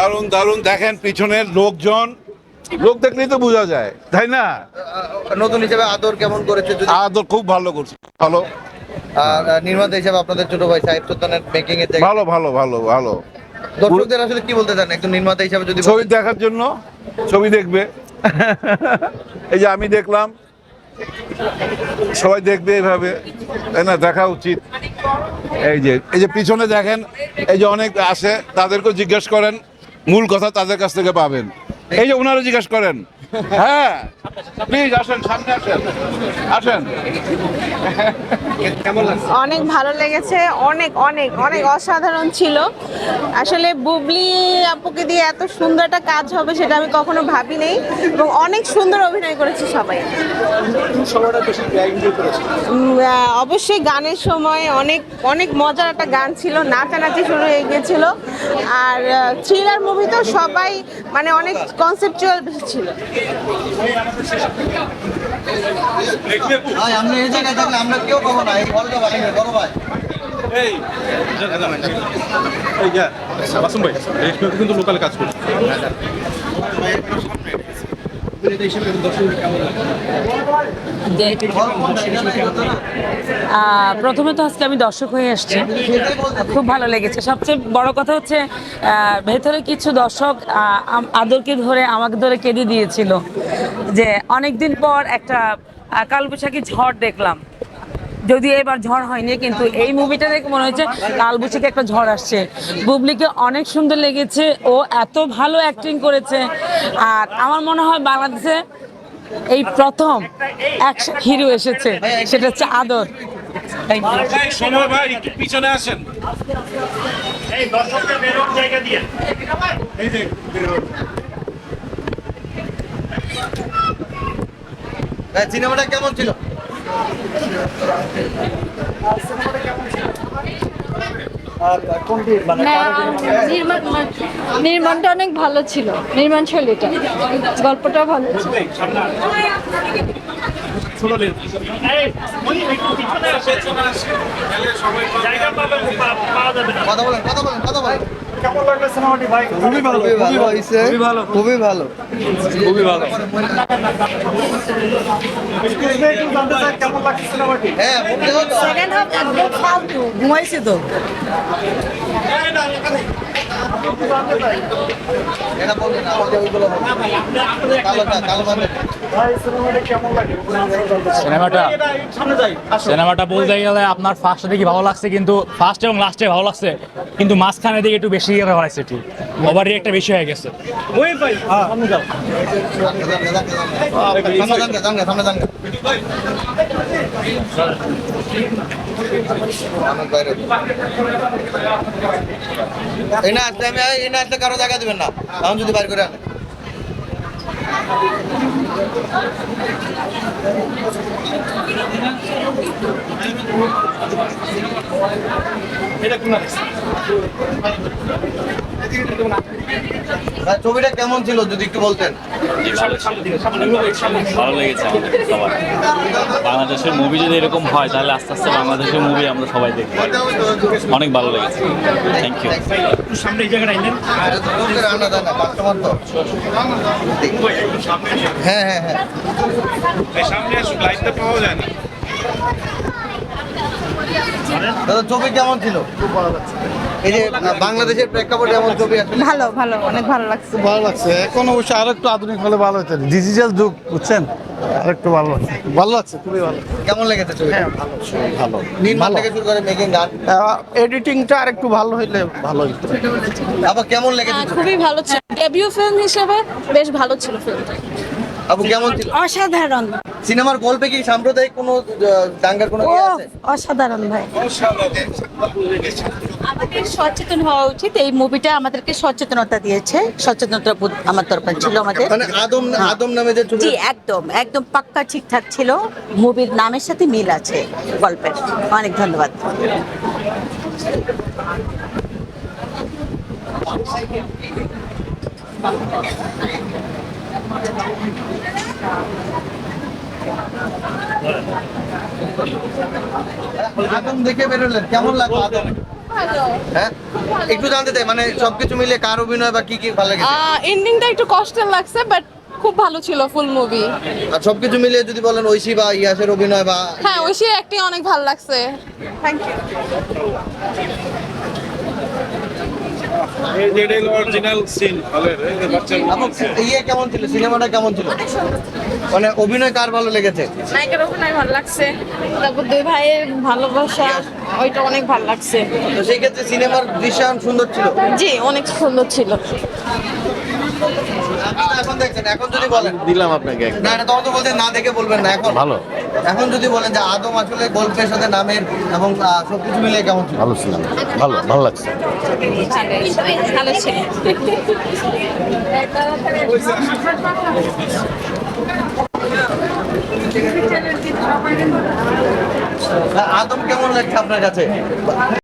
দারুণ দারুণ। দেখেন পিছনের লোকজন। লোক দেখলেই তো বোঝা যায় তাই না? নতুন হিসেবে আদর কেমন করেছে যদি আদর খুব ভালো করছে ভালো। আর নির্মাতা হিসেবে আপনাদের ছোট ভাই সাহিব সুলতানের মেকিং এর ভালো ভালো ভালো ভালো। দর্শকদের আসলে কি বলতে চান? একজন নির্মাতা হিসেবে যদি ছবি দেখার জন্য ছবি দেখবে। এই যে আমি দেখলাম সবাই দেখবে এভাবে তাই না? দেখা উচিত। এই যে এই যে পিছনে দেখেন এই যে অনেক আসে তাদেরকেও জিজ্ঞেস করেন। মূল কথা তাদের কাছ থেকে পাবেন। এই যে ওনারা জিজ্ঞেস করেন। হ্যাঁ প্লিজ আসেন সামনে আসেন। আসেন। অনেক ভালো লেগেছে অনেক অনেক অনেক অসাধারণ ছিল। আসলে বুবলি আপুকে দিয়ে এত সুন্দর একটা কাজ হবে সেটা আমি কখনো ভাবি ভাবিনি এবং অনেক সুন্দর অভিনয় করেছে সবাই। অবশ্যই গানের সময় অনেক অনেক মজার একটা গান ছিল নাচানাচি শুরু হয়ে গিয়েছিল। আর থ্রিলার মুভি তো সবাই মানে অনেক কনসেপচুয়াল ছিল। ভাই আমরা এই জায়গায় থাকলে আমরা কেউ পাবো না এই হলটা বানিয়ে বড় ভাই। এই যা বাসুম ভাই কিন্তু লোকাল কাজ করছে প্রথমে তো আজকে আমি দর্শক হয়ে এসছি। খুব ভালো লেগেছে। সবচেয়ে বড় কথা হচ্ছে ভেতরে কিছু দর্শক আদরকে ধরে, আমাকে ধরে কেঁদে দিয়েছিল যে অনেকদিন পর একটা কালবৈশাখী ঝড় দেখলাম। যদিও এবার ঝড় হয়নি কিন্তু এই মুভিটা দেখে মনে হচ্ছে কালবৈশাখী একটা ঝড় আসছে। বুবলিকে অনেক সুন্দর লেগেছে ও এত ভালো অ্যাক্টিং করেছে। আর আমার মনে হয় বাংলাদেশে এই প্রথম অ্যাকশন হিরো এসেছে সেটা হচ্ছে আদর। Thank সময় ভাই একটু পিছনে আসেন। ভাই সিনেমাটা কেমন ছিল? নির্মাণটা অনেক ভালো ছিল নির্মাণ শৈলীটা গল্পটা ভালো ছিল। কথা বলেন কথা বলেন কথা বলেন। খুবই ভালো খুবই ভালো হয়েছে। খুবই ভালো। খুবই ভালো। হ্যাঁ বলতে সেকেন্ড হাফ একদম ফালতু ঘুমাইছে তো। সিনেমাটা সিনেমাটা বলতে গেলে আপনার ফার্স্টে দেখি ভালো লাগছে কিন্তু ফার্স্ট এবং লাস্টে ভালো লাগছে কিন্তু মাঝখানে দিকে একটু বেশি ইয়ে হয়েছে একটু। ওভার একটা বেশি হয়ে গেছে। সামনে যান গে, যান গে, সামনে যান গে। আমার বাইরে। এই না আসলে আমি এই না আসলে কারও জায়গা দেবেন না আমি যদি বাইর করে আনে ছবিটা কেমন ছিল যদি একটু বলতেন? ভালো লেগেছে আমাদের সবার। বাংলাদেশের মুভি যদি এরকম হয় তাহলে আস্তে আস্তে বাংলাদেশের মুভি আমরা সবাই দেখব। অনেক ভালো লেগেছে। থ্যাংক ইউ সামনে এই জায়গাটা আনলেন হ্যাঁ হ্যাঁ হ্যাঁ। সামনে আসুন লাইটটা পাওয়া যায় না। দাদা ছবি কেমন ছিল? এই যে বাংলাদেশের প্রেক্ষাপটে এমন ছবি আছে। ভালো ভালো অনেক ভালো লাগছে। ভালো লাগছে। এখন অবশ্যই আরও একটু আধুনিক হলে ভালো হতো। ডিজিটাল যুগ বুঝছেন? আর একটু ভালো লাগছে। ভালো লাগছে খুবই ভালো কেমন লেগেছে ছবি ভালো। নির্মাণ থেকে শুরু করে মেকিং গান এডিটিংটা আর একটু ভালো হইলে ভালো হইতো। আবার কেমন লেগেছে খুবই ভালো ছিল। ডেবিউ ফিল্ম হিসেবে বেশ ভালো ছিল ফিল্মটা আপু কেমন ছিল? অসাধারণ। সিনেমার গল্পে কি সাম্প্রদায়িক কোনো দাঙ্গার কোনো ইয়ে আছে? অসাধারণ ভাই। আমাদের সচেতন হওয়া উচিত। এই মুভিটা আমাদেরকে সচেতনতা দিয়েছে। সচেতনতা বোধ আমার তরফে ছিল আমাদের। মানে আদম আদম নামে যে জি একদম একদম পাক্কা ঠিকঠাক ছিল। মুভির নামের সাথে মিল আছে গল্পের। অনেক ধন্যবাদ। আদম দেখে বেরোলেন। কেমন লাগল আদম হ্যাঁ? একটু জানতে চাই মানে সবকিছু মিলে কার অভিনয় বা কি কি ভালো লেগেছে? এন্ডিংটা একটু কষ্টের লাগছে বাট খুব ভালো ছিল ফুল মুভি আর সবকিছু মিলে যদি বলেন ঐশী বা ইয়াসের অভিনয় বা হ্যাঁ ঐশীর অ্যাক্টিং অনেক ভালো লাগছে। থ্যাংক ইউ আপু, ইয়ে কেমন ছিল? সিনেমাটা কেমন ছিল? মানে অভিনয় কার ভালো লেগেছে? নায়িকার অভিনয় ভালো লাগছে। তারপর দুই ভাইয়ের ভালোবাসা ওইটা অনেক ভালো লাগছে। তো সেই ক্ষেত্রে সিনেমার দৃশ্যায়ন সুন্দর ছিল? জি অনেক সুন্দর ছিল। এখন দেখছেন এখন যদি বলেন। দিলাম আপনাকে না এটা তখন তো বলতে না দেখে বলবেন না এখন। ভালো। এখন যদি বলেন যে আদম আসলে গল্পের সাথে নামের এবং সবকিছু কেমন ছিল? ভালো ভালো ভালো লাগছে। ভালো ছিল আদম কেমন লাগছে আপনার কাছে?